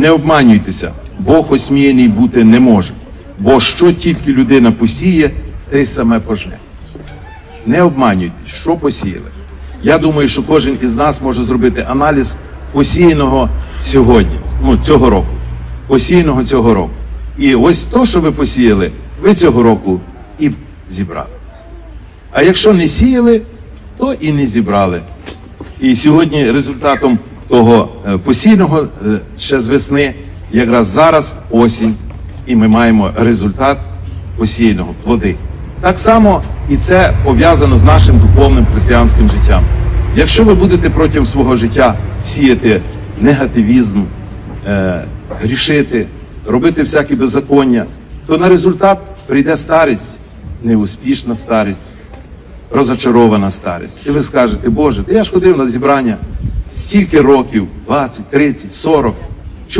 Не обманюйтеся, Бог осміяний бути не може. Бо що тільки людина посіє, те й саме пожне. Не обманюйтесь, що посіяли. Я думаю, що кожен із нас може зробити аналіз посіяного сьогодні, ну цього року. Посіяного цього року. І ось то, що ви посіяли, ви цього року і зібрали. А якщо не сіяли, то і не зібрали. І сьогодні результатом того е, посійного е, ще з весни, якраз зараз осінь, і ми маємо результат посійного плоди. Так само і це пов'язано з нашим духовним християнським життям. Якщо ви будете протягом свого життя сіяти негативізм, е, грішити, робити всякі беззаконня, то на результат прийде старість, неуспішна старість, розочарована старість. І ви скажете, Боже, я ж ходив на зібрання стільки років, 20, 30, 40,